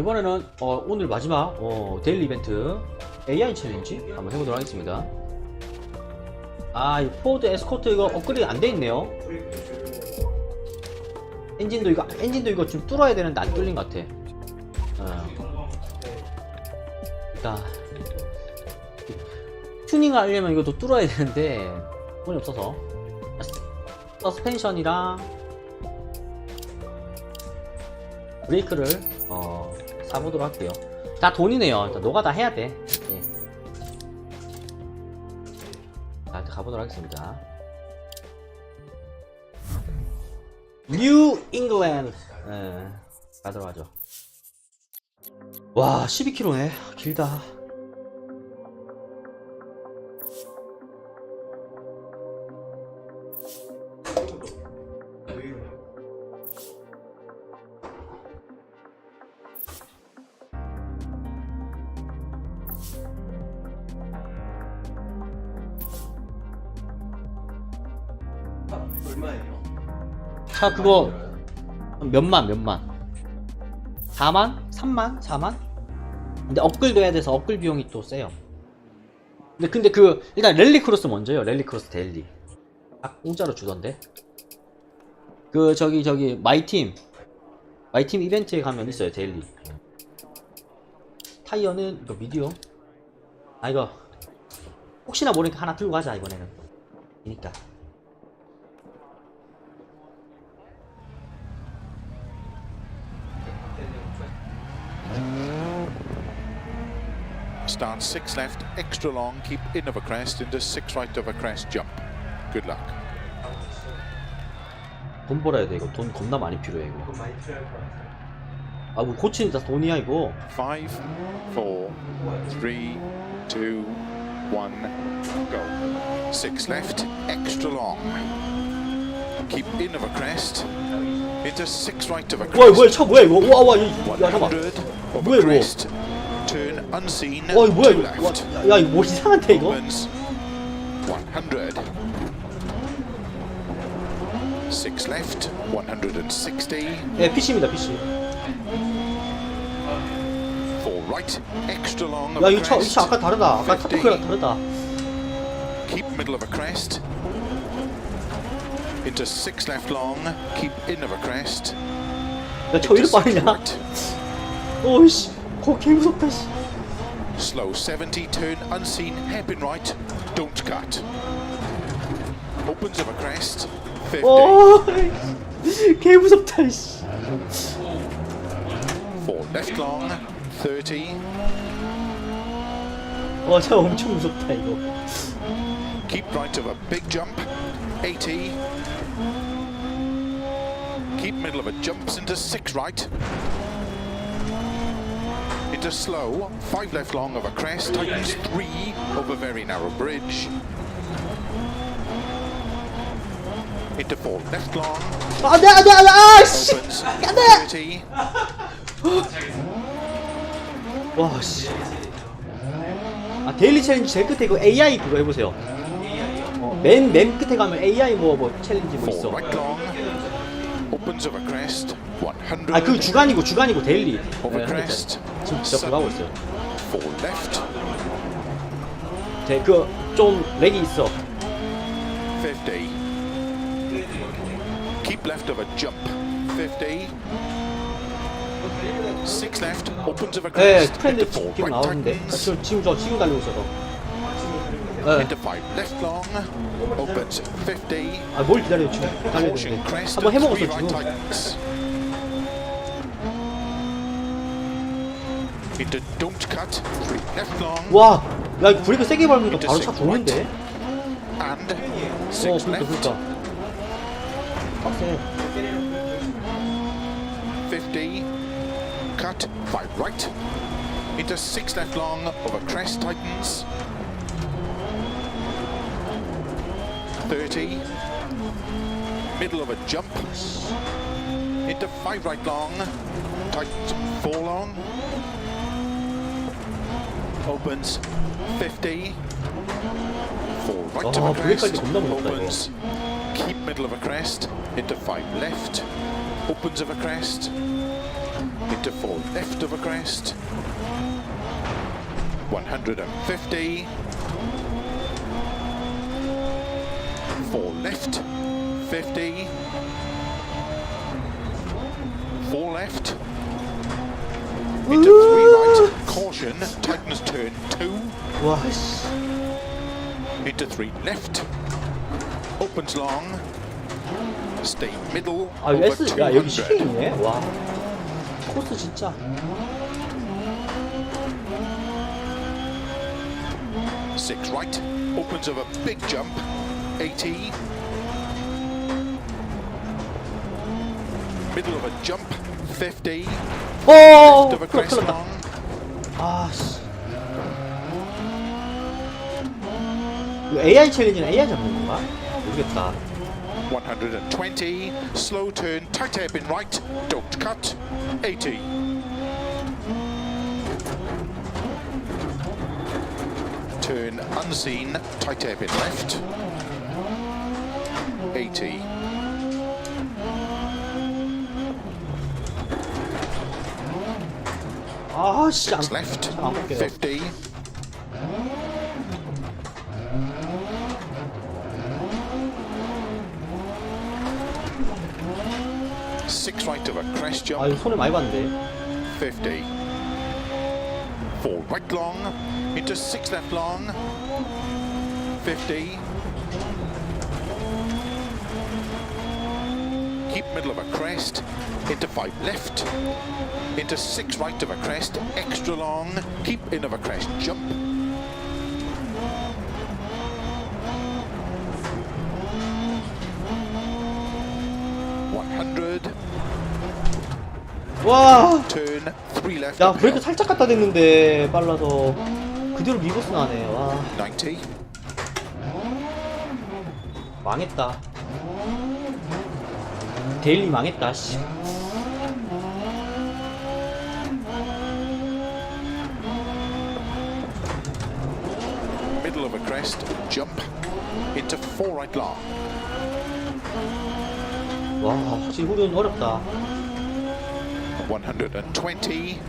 이번에는 어, 오늘 마지막 어, 데일리 이벤트 AI 챌린지 한번 해보도록 하겠습니다. 아, 이 포드 에스코트 이거 업그레이드 안 돼 있네요. 엔진도 이거 엔진도 이거 좀 뚫어야 되는데 안 뚫린 것 같아. 어. 일단 튜닝을 하려면 이것도 뚫어야 되는데 돈이 없어서 서스펜션이랑 브레이크를 어, 사보도록 할게요. 다 돈이네요. 일단 너가 다 해야 돼. 예. 자, 일단 가보도록 하겠습니다. 뉴 잉글랜드 예, 가도록 하죠. 와 12km네 길다. 얼마예요? 차 그거 몇만 몇만? 4만? 3만? 4만? 근데 업글도 해야 돼서 업글 비용이 또 세요. 근데 근데 그 일단 랠리 크로스 먼저요 랠리 크로스 데일리. 아 공짜로 주던데? 그 저기 저기 마이팀. 마이팀 이벤트에 가면 있어요 데일리. 타이어는 이거 미디어. 아 이거. 혹시나 모르니까 하나 들고 가자 이번에는. 그니까 Start six left, extra long, keep in of a crest into six right of a crest jump. Good luck. 돈 벌어야 돼 이거 돈 겁나 많이 필요해 이거 그거 많이 필요할 것 같아요. 아 뭐 고치는 다 돈이야 이거 Five, four, three, two, one, go. Six left, extra long. Keep in of a crest into six right of a 와 crest. 뭐야 차 뭐야 이거 와와 야 잠깐 100 of 뭐야, a 이거? crest. Turn unseen 와 이거 뭐야 to 이거 와, left. 야 이거 뭐 이상한데 이거 Opens 100. Six left, 160. 예 PC입니다 PC Four right, extra long. of 야 a 이 차 이 차 crest. 아까 다르다 아까 50. 타토크랑 다르다 Keep middle of a crest. Into six left long. Keep in of a crest. 야저 이렇게 Into six 빠르냐 right. 오이씨 거개 무섭다 씨 Slow 70, turn unseen, hairpin right. Don't cut. Opens of a crest. 50. 오개 무섭다 씨 Four left long. 30. 와차 엄청 무섭다 이거 Keep right of a big jump. 80. Keep middle of a jumps into six right. Into slow. Five left long of a crest. Tightens three over very narrow bridge. Into four left long. 안돼 안돼 안돼 아씨 안돼 30. 와씨 아 데일리 챌린지 제일 끝에 그 AI 그거 해보세요 어, 맨, 맨 끝에 가면 AI 뭐, 뭐 챌린지 뭐 있어 아 그 주간이고 주간이고 데일리 Over 네, crest. 지금 진짜 그거 하고 있어요. 네, 그좀 렉이 있어 50. Keep left of a jump. 50. Six left. Opens of a 네 crest. into four 지금 나오는데 아. 지금, 지금 저 지금 달리고 있어서 네. Into five left long. Opens 50. 아뭘 기다려요 지금 달려야 Caution 되는데 crest. 한번 and 해먹었어 three right 지금 tightens. Into don't cut. Three left long. 와, 야 이거 브레이크 세게 밟으니까 바로 차 죽는데? And 어, six 그러니까 left. 그러니까. 빡세. 50. Cut. Five right. Into six left long over crest tightens. 30. Middle of a jump. Into five right long. Tight four long. Opens 50. Four right oh, to a crest. Opens. Keep middle of a crest. Into five left. Opens of a crest. Into four left of a crest. 150. Four left. 50. Four left. Into three right. Caution. Tightens turn two. 와, 씨. Into three left. Opens long. Stay middle. 아, over S, 야, 여기 200. 시행이네? 와. 코스 진짜. Six right. Opens of a big jump. 80. Middle of a jump. 50. 어! Left of a 큰일 crest 났다. long. 아, 씨. 이거 AI 챌린지는 AI 잡는 건가? 모르겠다. 120. Slow turn. Tight hairpin right. Don't cut. 80. Turn unseen. Tight hairpin left. 80. 아, 씨. 안, Six left. 잘안 꺾여요. 50. Six right of a crest 아, jump. 이거 손을 많이 봤는데. 50. Four right long. Into six left long. 50. Keep middle of a crest. Into five left. Into six right of a crest. Extra long. Keep in of a crest. Jump. One hundred. 와! Turn three left. 야. 브레이크 살짝 갖다 댔는데, 빨라서. 그대로 미고스 나네. 와, 90. 망했다. 데일리 망했다, 씨. middle of a crest, jump into four right long. 와, 확실히 후륜 어렵다. 120,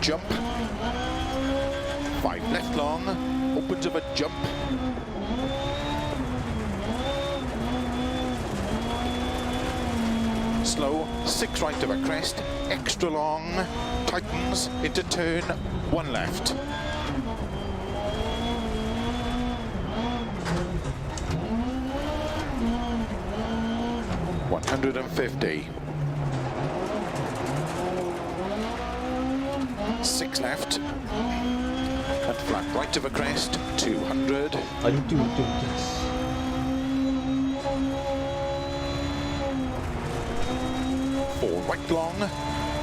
jump, five left long, opens of a jump. Slow, six right of a crest, extra long, tightens into turn, one left. One hundred and fifty. Six left. And flat right of a crest, 200. 아, Right Long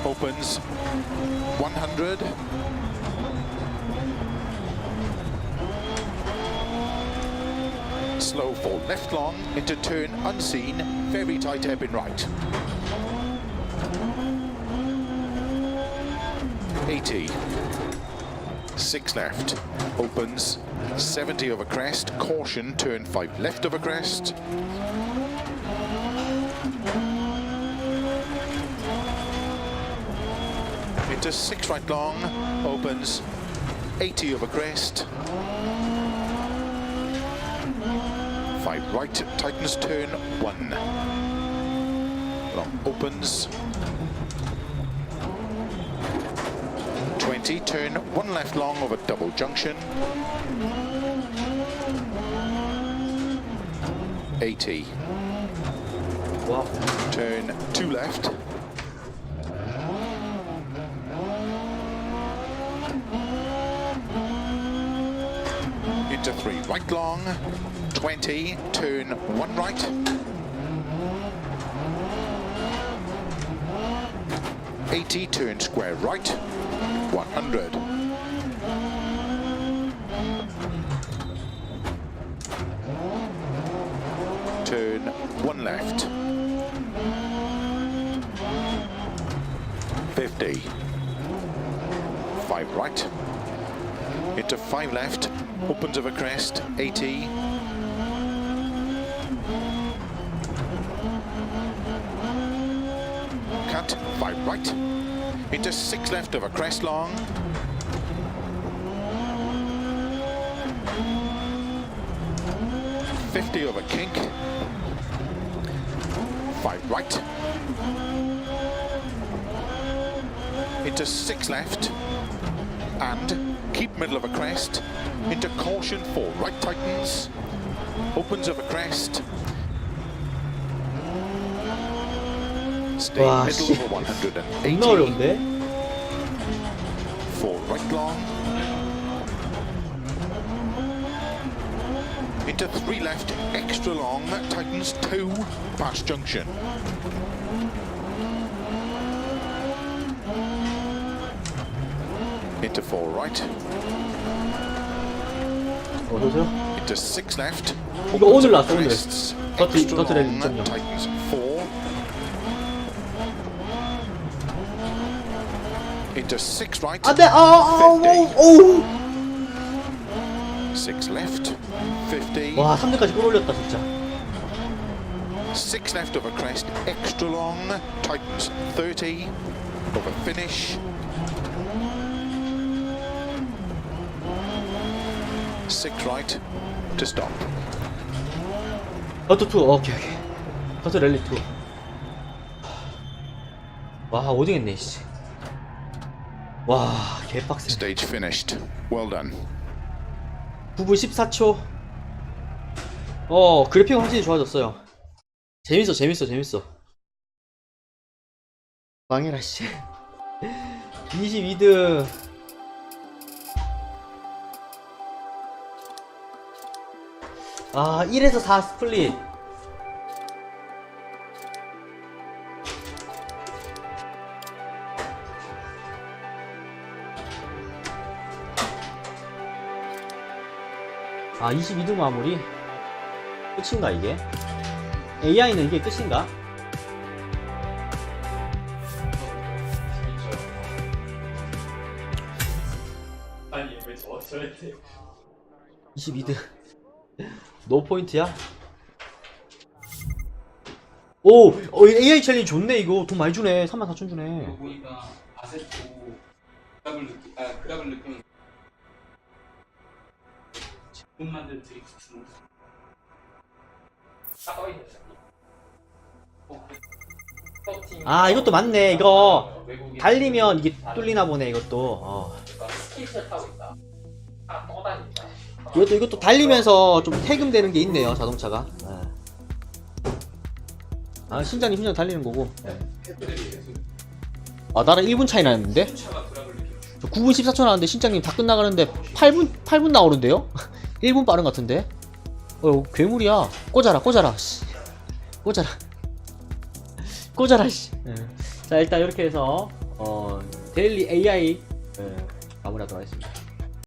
opens 100. Slow for left long into turn unseen, very tight ebb in right. 80. Six left, opens 70 over crest, caution, turn five left over crest. Into six right long, opens 80 over crest. Five right, tightens turn one. Long opens. 20, turn one left long over double junction. 80, 와, turn two left. Three right long, 20, turn one right. Eighty, turn square right, 100. Turn one left. 50. Five right into five left, opens of a crest, 80. Cut, five right, Into six left of a crest long. Fifty over kink. Five right. Into six left. And keep middle of a crest. Into caution four right tightens. Opens of a crest. Stay Wow, middle shit. over 180. 존나 어려운데? Four right long. Into three left, extra long, that tightens two, past junction. Into four right, 어서오세요. into six left. 이거 오늘 나왔어, 오늘. crests, 더트- extra 더트 레디 long, 점령. tightens four. Into six right. 안 돼! 아, 아, 아, 오, 오. Six left, 50. 와, 3대까지 끌어올렸다, 진짜. Six left over crest, extra long, tightens 30, over finish. Six right to stop. 더트 2, 오케이, 오케이. 더트 랠리 2. 와, 5등 했네, 씨. 와, 개빡세. Stage finished. Well done. 9분 14초. 어, 그래픽 확실히 좋아졌어요. 재밌어, 재밌어, 재밌어. 망해라, 씨. 22등. 아, 1에서 4 스플릿. 아 22등 마무리 끝인가 이게? AI는 이게 끝인가? 아니 왜 저, 저한테 22등 노 포인트야? 오! 어, AI 챌린지 좋네 이거. 돈 많이 주네. 34,000 주네. 이거 보니까 아세토 그랍을 느끼 아 그랍을 느끼면 제품 만든 드리프트 주는? 딱 떠있네 어, 그 서팅. 아 이것도 맞네 이거. 어, 외국인 달리면 이게 뚫리나 보네 이것도. 어. 그러니까 스케이트를 타고 있다. 아 떠다닌다 이것도 이것도 달리면서 좀 태금되는 게 있네요 자동차가 네. 아 신장님 신장 달리는 거고 네. 아 나랑 1분 차이 나는데? 저 9분 14초 나왔는데 신장님 다 끝나가는데 8분 8분 나오는데요? 1분 빠른 것 같은데? 어 괴물이야. 꽂아라 꽂아라. 씨. 꽂아라. 꽂아라 씨. 예. 자 일단 이렇게 해서 어 데일리 AI 예, 마무리하도록 하겠습니다.